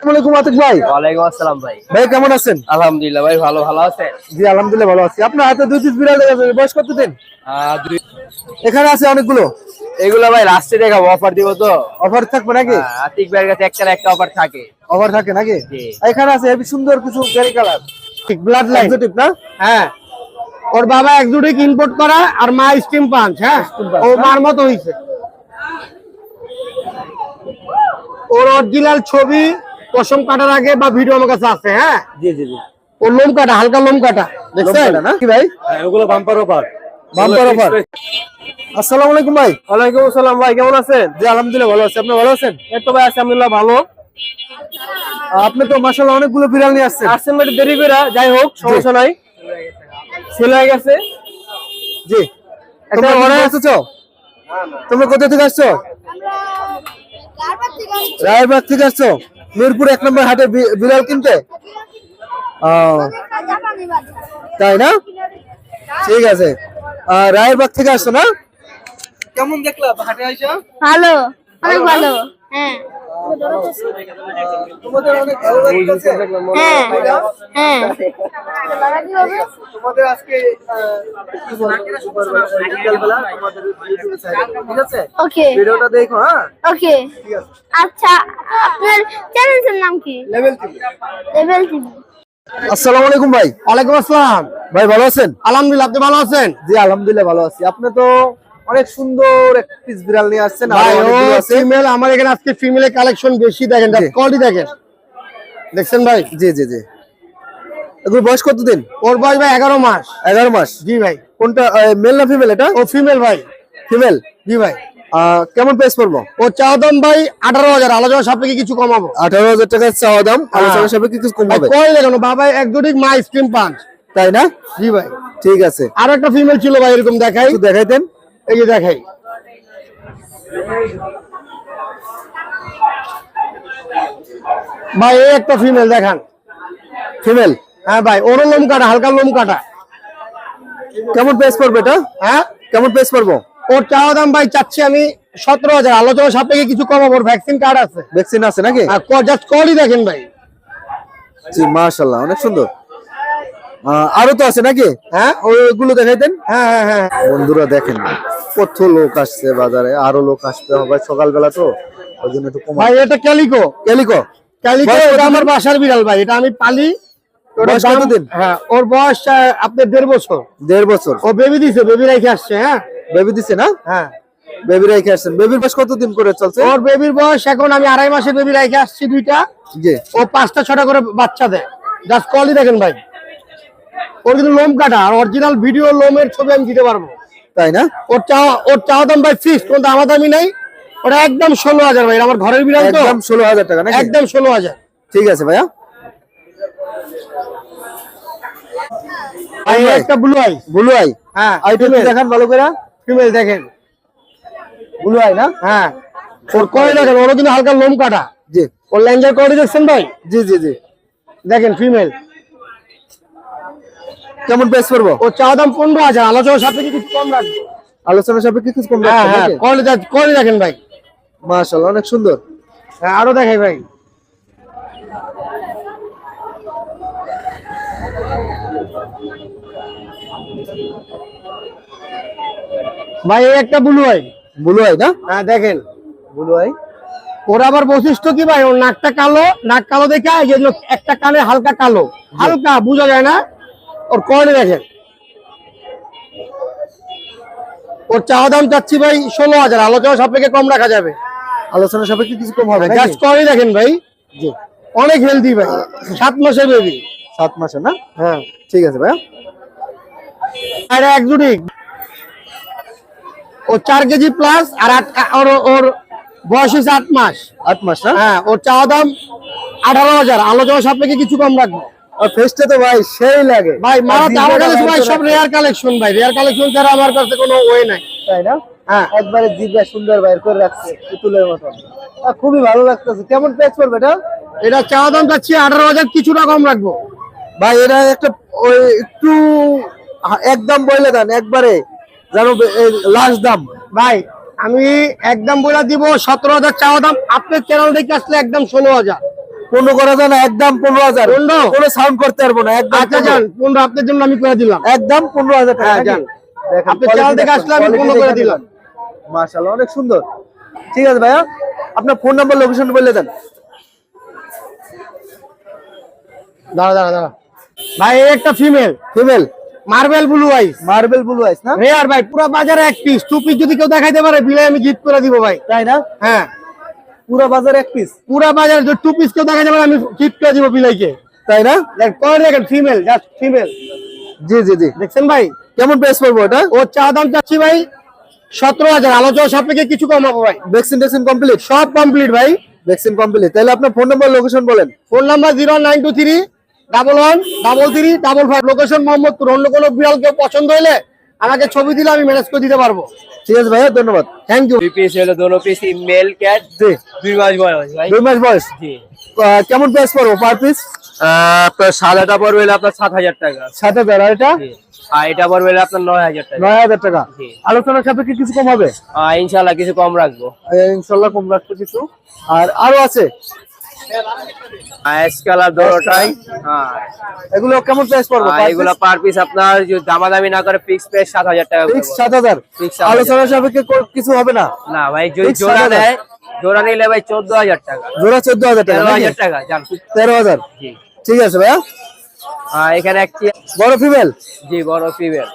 আসসালামাইকুম আতিক ভাই। ওয়ালাইকুম আসসালাম ভাই। ভাই কেমন আছেন? আলহামদুলিল্লাহ ভাই ভালো ভালো আছেন জি আলহামদুলিল্লাহ ভালো আছি। আপনার হাতে দুই পিস বিড়াল দেখা যাচ্ছে বয়স কত দিন এখানে আছে অনেকগুলো। এগুলো ভাই লাস্টে দেখাবো অফার দিব তো। অফার থাকবে নাকি? হ্যাঁ, আতিক ভাইয়ের কাছে একটা একটা অফার থাকে। অফার থাকে নাকি? এখানে আছে হেবি সুন্দর কিছু গ্যারি কালার ব্লাড লাইন এক্সোটিক না? হ্যাঁ। ওর বাবা এক একজুটিক ইম্পোর্ট করা আর মা স্টিম পাঞ্চ হ্যাঁ? ও মার মতো হইছে। ওর অরিজিনাল ছবি পশম কাটার আগে বা ভিডিও আমার কাছে আছে হ্যাঁ? জি জি জি। ওর লোম কাটা হালকা লোম কাটা দেখছেন? না? কি ভাই? এগুলো বাম্পার অফার বাম্পার অফার আসসালামু আলাইকুম ভাই। ওয়ালাইকুম আসসালাম ভাই কেমন আছেন? জি আলহামদুলিল্লাহ ভালো আছি। আপনি ভালো আছেন? এই তো ভাই আছি আলহামদুলিল্লাহ ভালো। আপনি তো মাশাআল্লাহ অনেকগুলো বিড়াল নিয়ে আসছেন। আসছেন একটু দেরি করে যাই হোক সমস্যা নাই। ছেলে হয়ে গেছে। জি। একটা অর্ডার এসেছ তোমরা কোথা থেকে আসছো? রায়বাগ থেকে আসছো? মিরপুর এক নম্বর হাটে বি- বিড়াল কিনতে? তাই না? ঠিক আছে। আহ, রায়েরবাগ থেকে আসছো না? কেমন দেখলাম? হাটে আইসা? ভালো। অনেক ভালো। হ্যাঁ। তোমাদের অনেক ভালো লাগতেছে হ্যাঁ হ্যাঁ তোমাদের আজকে আহ, কি বলব, বিকালবেলা তোমাদের ঠিক আছে ওকে ভিডিওটা দেখো হ্যাঁ ওকে আচ্ছা আপনার চ্যানেলের নাম কি? লেভেল টিভি লেভেল টিভি আসসালামু আলাইকুম ভাই। ওয়ালাইকুম আসসালাম। ভাই ভালো আছেন? আলহামদুলিল্লাহ আপনি ভালো আছেন? জি আলহামদুলিল্লাহ ভালো আছি। আপনি তো অনেক সুন্দর এক পিস বিড়াল নিয়ে আসছেন ভাই ও অনেকগুলো ফিমেল আমার এখানে আজকে ফিমেলের কালেকশন বেশি দেখেন। কোয়ালিটি দেখেন। দেখছেন ভাই? জি জি জি। এগুলো বয়স কতদিন? ওর বয়স ভাই এগারো মাস। এগারো মাস? জি ভাই। কোনটা মেল না ফিমেল এটা? ও ফিমেল ভাই। ফিমেল জি ভাই। কেমন প্রাইস পড়ব? ও চাও দাম ভাই আঠারো হাজার। আলোচনা সাপেক্ষে কিছু কমাবো। আঠারো হাজার টাকা চাওয়া দাম হ্যাঁ। আলোচনা সাপেক্ষে কিছু কম হবে কয় দেখেন বাবা একজনই মা স্ক্রিন পাঞ্চ তাই না? জি ভাই। ঠিক আছে। আর একটা ফিমেল ছিল ভাই এরকম দেখাই। একটু দেখাইতেন এই যে দেখাই ভাই এই একটা ফিমেল দেখান। ফিমেল হ্যাঁ ভাই ওরও লোম কাটা হালকা লোম কাটা। কেমন প্রাইস পড়বে এটা? হ্যাঁ? কেমন প্রাইস পড়ব ওর চাওয়া দাম ভাই চাচ্ছি আমি সতেরো হাজার। আলোচনা সাপেক্ষে কিছু কমাবো ওর ভ্যাকসিন কার্ড আছে। ভ্যাকসিন আছে নাকি? জাস্ট কলই দেখেন ভাই। জি অনেক সুন্দর। আরও তো আছে নাকি? হ্যাঁ? ওইগুলো দেখাইতেন? হ্যাঁ হ্যাঁ হ্যাঁ। বন্ধুরা দেখেন। কত লোক আসছে বাজারে আরও লোক আসবে হবে সকালবেলা তো ওই জন্য একটু কমা ভাই এটা ক্যালিকো। ক্যালিকো। ক্যালিকো এটা আমার বাসার বিড়াল ভাই এটা আমি পালি? হ্যাঁ ওর বয়স আপনার দেড় বছর। দেড় বছর। ও বেবি দিছে বেবি রেখে আসছে হ্যাঁ? বেবি দিছে না? হ্যাঁ। বেবি রেখে আসছেন। বেবির বয়স কতদিন করে চলছে? ওর বেবির বয়স এখন আমি আড়াই মাসের বেবি রেখে আসছি দুইটা। জি। ও পাঁচটা ছটা করে বাচ্চা দেয়। জাস্ট কলই দেখেন ভাই। ওর কিন্তু লোম কাটা আর অরিজিনাল ভিডিও লোমের ছবি আমি দিতে পারব। তাই না? ওর চাওয়া ওর চাওয়া দাম ভাই ফিক্স কোন দাম দামি নাই। ওটা একদম ষোলো হাজার ভাই আমার ঘরের বিড়াল তো। একদম ষোলো হাজার টাকা নাকি? একদম ষোলো হাজার। ঠিক আছে ভাইয়া। ভাই ভাই। একটা ব্লু আই ব্লু আই হ্যাঁ আইটা female, দেখান ভালো করে। Female দেখেন। ব্লু আই না? হ্যাঁ। ওর কয় দেখেন ওরও কিন্তু হালকা লোম কাটা। জি। ওর ল্যাঞ্জার কোয়ালিটি দেখছেন ভাই? জি জি জি। দেখেন ফিমেল কেমন প্রাইস পড়ব? ও চাওয়া দাম পনেরো হাজার আলোচনা সাপেক্ষে কিছু কম রাখবে? আলোচনা সাপেক্ষে কিছু কম হ্যাঁ হ্যাঁ কোয়ালিটি দেখেন ভাই। মাশাআল্লাহ অনেক সুন্দর। হ্যাঁ আরও দেখাই ভাই। ভাই এই একটা ব্লু আই। ব্লু আই না? হ্যাঁ দেখেন। Blue eye? ওর আবার বৈশিষ্ট্য কি ভাই? ওর নাকটা কালো নাক কালো দেখে এই যে একটা কানে হালকা কালো। হালকা বোঝা যায় না? ওর কোয়ালিটি দেখেন ওর চাওয়া দাম চাচ্ছি ভাই ষোলো হাজার আলোচনা সাপেক্ষে কম রাখা যাবে আলোচনা সাপেক্ষে কিছু কম হবে? জাস্ট কোয়ালিটি দেখেন ভাই জি অনেক হেলদি ভাই সাত মাসের বেবি সাত মাসে না হ্যাঁ ঠিক আছে ভাইয়া আর একজুটিক ও চার কেজি প্লাস আর আট ওর ওর বয়স হচ্ছে আট মাস আট মাস হ্যাঁ ওর চাওয়া দাম আঠারো হাজার আলোচনা সাপেক্ষে কিছু কম রাখব ফেসটা তো ভাই সেই লাগে। ভাই মারা আর আমার কাছে ভাই সব রেয়ার কালেকশন ভাই রেয়ার কালেকশন ছাড়া আমার কাছে কোনো ওয়ে নাই। তাই না? হ্যাঁ। একবারে জিভটা সুন্দর বাইর করে রাখছে পুতুলের মতন খুবই ভালো লাগতেছে। কেমন প্রাইস পড়বে এটা? এটা চাওয়া দাম চাচ্ছি আঠারো হাজার কিছুটা কম রাখব। ভাই এটা একটা ওই একটু একদম বলে দেন একবারে জানো লাস্ট দাম। ভাই আমি একদম বলে দিব সতেরো হাজার চাওয়া দাম। আপনার চ্যানেল দেখে আসলে একদম ষোলো হাজার। পনেরো করা যায় না একদম পনেরো হাজার। কোনো সাউন্ড করতে পারব না একদম আচ্ছা যান পনেরো আপনার জন্য আমি করে দিলাম। একদম পনেরো হাজার টাকা হ্যাঁ, যান। আপনি চ্যানেল দেখে আসলে আমি পনেরো করে দিলাম। মাশাআল্লাহ অনেক সুন্দর। ঠিক আছে ভাইয়া আপনার ফোন নাম্বার লোকেশন বলে দেন। দাঁড়া দাঁড়া দাঁড়া। ভাই একটা female female marble blue eyes marble blue eyes না? রেয়ার ভাই পুরো বাজারে এক পিস টু পিস যদি কেউ দেখাইতে পারে বিলে আমি গিফট করে দিব ভাই। তাই না? হ্যাঁ। পুরো বাজার এক পিস পুরো বাজারে টু পিস কেউ দেখাইতে পারে আমি গিফট করে দিব বিলাইকে। তাই না? দেখেন ফিমেল জাস্ট ফিমেল জি জি জি। দেখছেন ভাই? কেমন প্রাইস পড়ব এটা ও চা দাম চাচ্ছি ভাই সতেরো হাজার। আলোচনা সাপেক্ষে কিছু কম হবে ভাই। ভ্যাকসিন ভ্যাকসিন কমপ্লিট সব কমপ্লিট ভাই। ভ্যাকসিন কমপ্লিট তাহলে আপনার ফোন নাম্বার লোকেশন বলেন। Phone number zero nine two three double one double three double five location Mohammadpur. অন্য কোনো বিড়াল কেউ পছন্দ হইলে আমাকে ছবি দিলে আমি ম্যানেজ করে দিতে পারব। ঠিক আছে ভাইয়া ধন্যবাদ। থ্যাংক ইউ দুই পিস হলো দোনো পিস মেল ক্যাট জি। দুই মাস বয়স ভাই। দুই মাস বয়স? জি। কেমন প্রাইস পড়ব পার পিস আপনার সাদাটা পড়বে আপনার সাত হাজার টাকা। সাত হাজার আর এটা? আর এটা পড়বে আপনার নয় হাজার টাকা। নয় হাজার টাকা। আলোচনার সাপেক্ষে কিছু কম হবে? ইনশাল্লাহ কিছু কম রাখব। ইনশাল্লাহ কম রাখব কিছু। আর আরও আছে? কালার হ্যাঁ। এগুলো কেমন প্রাইস পড়ব? আর এগুলো পার পিস আপনার যদি দামাদামি না করে ফিক্স প্রাইস টাকা ফিক্স সাপেক্ষে কিছু হবে না? না ভাই যদি জোড়া নেয় জোড়া নিলে ভাই চোদ্দ হাজার টাকা। জোড়া চোদ্দ হাজার টাকা জান। ঠিক আছে ভাইয়া। এখানে একটি বড় ফিমেল জি বড় ফিমেল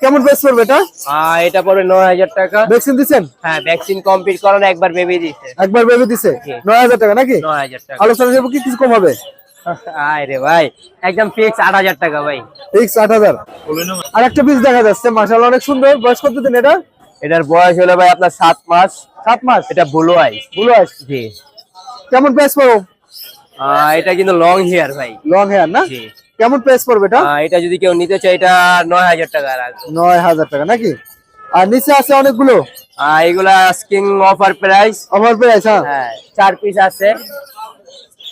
কেমন প্রাইস পড়বে এটা? আর এটা পড়বে নয় হাজার টাকা। ভ্যাকসিন দিচ্ছেন? হ্যাঁ ভ্যাকসিন কমপ্লিট করানো একবার বেবি দিচ্ছে একবার ভেবে দিছে? নয় হাজার টাকা নাকি? নয় হাজার টাকা। আলোচনা সাপেক্ষে কিছু কম হবে? ভাই একদম ফিক্স আট হাজার টাকা ভাই। ফিক্স আট হাজার। আর একটা পিস দেখা যাচ্ছে মাসাল অনেক সুন্দর। বয়স কত দিন এটা? এটার বয়স হলো ভাই আপনার সাত মাস। সাত মাস? এটা ব্লু আইস বুলো আইস জি। কেমন প্রাইস আহ, এটা কিন্তু লং হেয়ার ভাই। লং হেয়ার না? কেমন প্রাইস পড়বে এটা? এটা যদি কেউ নিতে চায় এটা নয় হাজার টাকা নয় হাজার টাকা নাকি? আর নিচে আছে অনেকগুলো? এগুলা স্কিং অফার প্রাইস আমার প্রাইস হ্যাঁ। চার পিস আছে।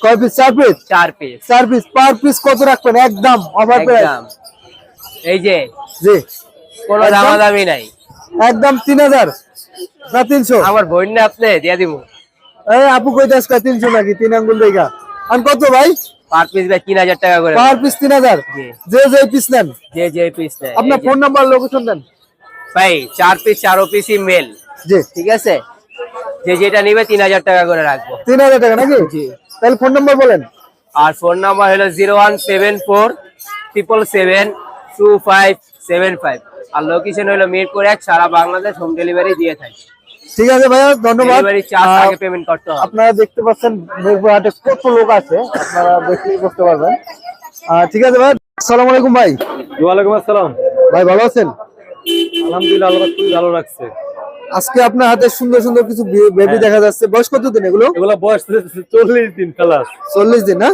কয় পিস চার পিস চার পিস চার পিস পার পিস কত রাখবেন? একদম অফার প্রাইস একদম। এই যে জি। কোনো একদম? দামাদামি নাই। একদম তিন হাজার না তিনশো? আমার বোন না আপনি দিয়ে দিব। এই আপু কইতে আজকে তিনশো নাকি? তিন আঙ্গুল দেখা। আর কত ভাই? পার পিস ভাই তিন হাজার টাকা করে পার পিস তিন হাজার? জি। যে যে পিস নেন। যে যে পিস নেয়। আপনার ফোন নাম্বার লোকেশন দেন। ভাই চার পিস চারো পিসই মেল জি। ঠিক আছে? যে যেটা নিবে তিন হাজার টাকা করে রাখব। তিন হাজার টাকা নাকি? তাহলে ফোন নাম্বার বলেন। আর ফোন নাম্বার হলো zero one seven four triple seven two five seven five আর লোকেশন হলো মিরপুর এক সারা বাংলাদেশ হোম ডেলিভারি দিয়ে থাকি। ঠিক আছে ভাইয়া ধন্যবাদ। করতে আপনারা দেখতে পাচ্ছেন মিরপুর হাটে কত লোক আছে আপনারা দেখলেই বুঝতে পারবেন। ঠিক আছে ভাই আসসালামু আলাইকুম ভাই। ওয়ালাইকুম আসসালাম। ভাই ভালো আছেন? আলহামদুলিল্লাহ আল্লাহ খুবই ভালো লাগছে আজকে আপনার হাতে সুন্দর সুন্দর কিছু বেবি দেখা যাচ্ছে। বয়স কত দিন এগুলো? এগুলা বয়স চল্লিশ দিন খালাস চল্লিশ দিন না?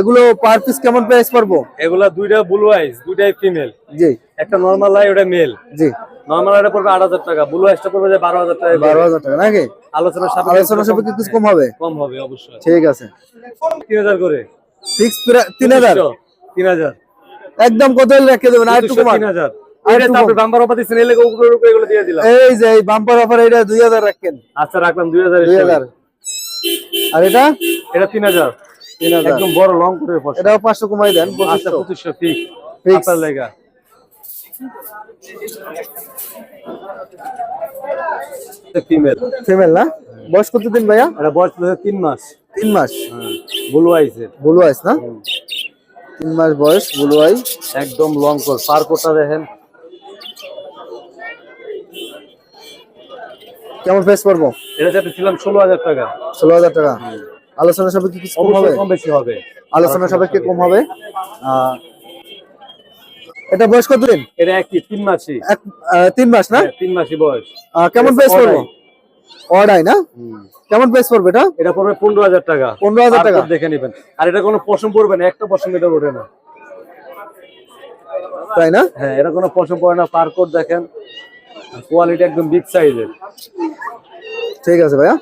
এগুলো পার পিস কেমন প্রাইস পড়ব এগুলা দুইটা ব্লু আইস দুইটাই ফিমেল জি। একটা নর্মাল লাই ওটা মেল জি। নর্মাল আইটা পড়বে আট হাজার টাকা। ব্লু আইসটা পড়বে যে বারো হাজার টাকা বারো হাজার টাকা নাকি? আলোচনা আলোচনা সাপেক্ষে কিছু কম হবে? কম হবে অবশ্যই। ঠিক আছে। তিন হাজার করে। ফিক্স তিন হাজার? তিন হাজার। একদম কত রেখে দেবেন? আর একটু কমান। তিন হাজার। এটা এই যে এই বাম্পার অফার এটা দুই হাজার রাখেন। আচ্ছা রাখলাম দুই হাজার দুই হাজার। আর এটা? এটা তিন হাজার। একদম বড় লং করে এটাও পাঁচশো কমাই দেন আচ্ছা পঁচিশশো। ফিক্স। আপনার লেগা। ফিমেল ফিমেল না? বয়স কত দিন ভাইয়া? এটা বয়স তিন মাস। তিন মাস? ব্লু আইসের ব্লু আইস না? তিন মাস বয়স ব্লু আই একদম লং কোট পার কোটটা দেখেন। কেমন প্রাইস পড়ব এটা ছিলাম ষোলো হাজার টাকা। ষোলো হাজার টাকা। আলোচনা সাপেক্ষে কিছু কম হবে কম বেশি হবে? আলোচনা সাপেক্ষে কম হবে। আহ, এটা বয়স কত দিন এটা একই তিন মাসই। তিন মাস না? হ্যাঁ, তিন মাসই বয়স। কেমন প্রাইস পড়ব? অর্ডাই। না? কেমন প্রাইস পড়বে এটা? এটা পড়বে পনেরো হাজার টাকা। 15,000 টাকা? দেখে নেবেন। আর এটা কোনো পশম পড়বে না একটা পশম এটা ওঠে না। তাই না? হ্যাঁ এটা কোনো পশম পড়ে না পার কোট দেখেন। কোয়ালিটি একদম বিগ সাইজের ঠিক আছে ভাইয়া।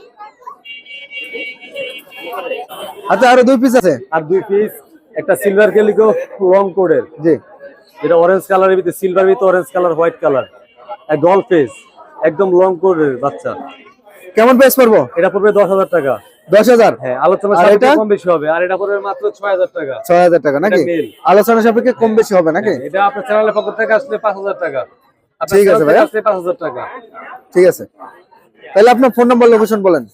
আচ্ছা আরও দুই পিস আছে? আর দুই পিস একটা সিলভার কেলিকো রং কোডের। জি। যেটা অরেঞ্জ কালারের ভিতরে সিলভার ভিতরে orange colour white colour doll face একদম লং কোডের বাচ্চা। কেমন প্রাইস পড়ব? এটা পড়বে দশ হাজার টাকা। দশ হাজার? হ্যাঁ আলোচনা সাপেক্ষে কম বেশি হবে। আর এটা পড়বে মাত্র ছয় হাজার টাকা। ছয় হাজার টাকা নাকি? আলোচনা সাপেক্ষে কম বেশি হবে নাকি? এটা আপনার চ্যানেলের পক্ষ থেকে আসলে পাঁচ হাজার টাকা। ঠিক আছে ভাইয়া। পাঁচ হাজার টাকা। ঠিক আছে। তাহলে আপনার ফোন নাম্বার লোকেশন বলেন।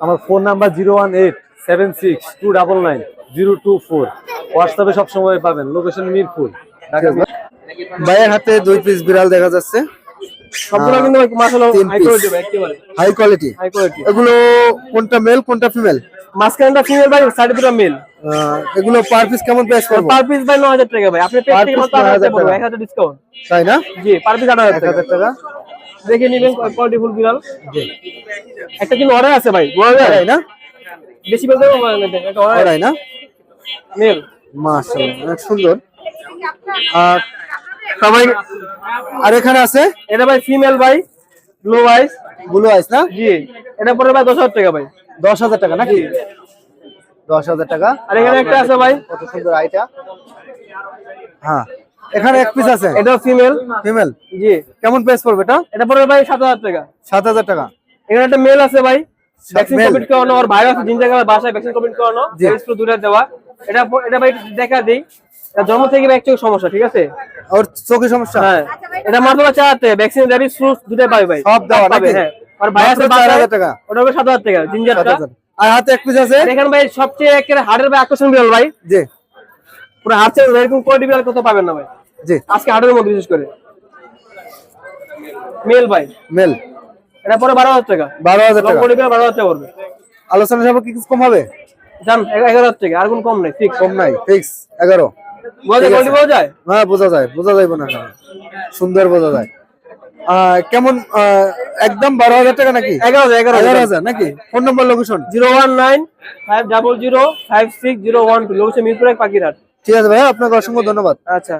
আমার phone number zero one eight seven six two double nine zero two four হোয়াটসঅ্যাপে সবসময় পাবেন। লোকেশন মিরপুর। ভাইয়ের হাতে দুই পিস বিড়াল দেখা যাচ্ছে। সবগুলো কিন্তু মাসালো হাই কোয়ালিটি একেবারে। হাই কোয়ালিটি হাই কোয়ালিটি এগুলো কোনটা মেল কোনটা ফিমেল ফিমেল ভাই দুটো মেল এগুলো পার পিস কেমন প্রাইস করব পার পিস ভাই 9000 টাকা ভাই। আপনি পেট থেকে মাত্র 8000 টাকা টাকা। 1000 ডিসকাউন্ট তাই না? জি পার পিস 8000 টাকা। দেখে নেবেন কোয়ালিটি ফুল বিড়াল। একটা কিন্তু অর্ডার আছে ভাই। তাই না? বেশি বলতে পারব না একটা অর্ডার না? মেল মাশাআল্লাহ অনেক সুন্দর। সবাই আর এখানে আছে? এটা ভাই ফিমেল ভাই ব্লু আইস ব্লু আইস না? জি। এটা পড়ে ভাই 10000 টাকা ভাই। দশ হাজার টাকা নাকি? দশ হাজার টাকা। আর এখানে একটা আছে ভাই। কত সুন্দর আইটা। হ্যাঁ এখানে এক পিস আছে। এটা ফিমেল ফিমেল জি। কেমন প্রাইস পড়বে এটা? এটা পড়বে ভাই 7000 টাকা। সাত হাজার টাকা। এখানে একটা মেল আছে ভাই। ভ্যাকসিন? কমপ্লিট করানো আর ভাই আছে জিনজা গেলে বাসায় ভ্যাকসিন কমপ্লিট করানো। দেওয়া। এটা এটা ভাই দেখা দেই। জন্ম থেকে চোখের সমস্যা ঠিক আছে? ওর চোখের সমস্যা? হ্যাঁ এটা মাধ্যমে চাতে ভ্যাকসিন দেবি সুস দুটাই পাবে ভাই। সব দেওয়া হ্যাঁ। আর ভাই আছে টাকা। ওটা হবে 7000 টাকা জিঞ্জারটা আর হাতে এক পিস আছে? দেখেন ভাই সবচেয়ে একের হাড়ের ভাই আকর্ষণ ভাই। জি। পুরো এরকম কোয়ালিটি কত পাবেন না ভাই। জি। আজকে হাড়ের মধ্যে বিশেষ করে। মেল ভাই। মেল এটা পরে 12000 টাকা। 12000 টাকা। কোয়ালিটি বিড়াল 12000 টাকা পড়বে। আলোচনা সব কি কিছু কম হবে? জান 11000 টাকা আর কোন কম নাই ঠিক কম নাই ফিক্স 11 হ্যাঁ বোঝা যায় বোঝা যাইব না সুন্দর বোঝা যায়। কেমন একদম বারো হাজার টাকা নাকি? এগারো হাজার এগারো হাজার। হাজার নাকি? Phone number location zero one nine five double zero five six zero one two location Mirpur এক ঠিক আছে ভাইয়া আপনাকে অসংখ্য ধন্যবাদ। আচ্ছা।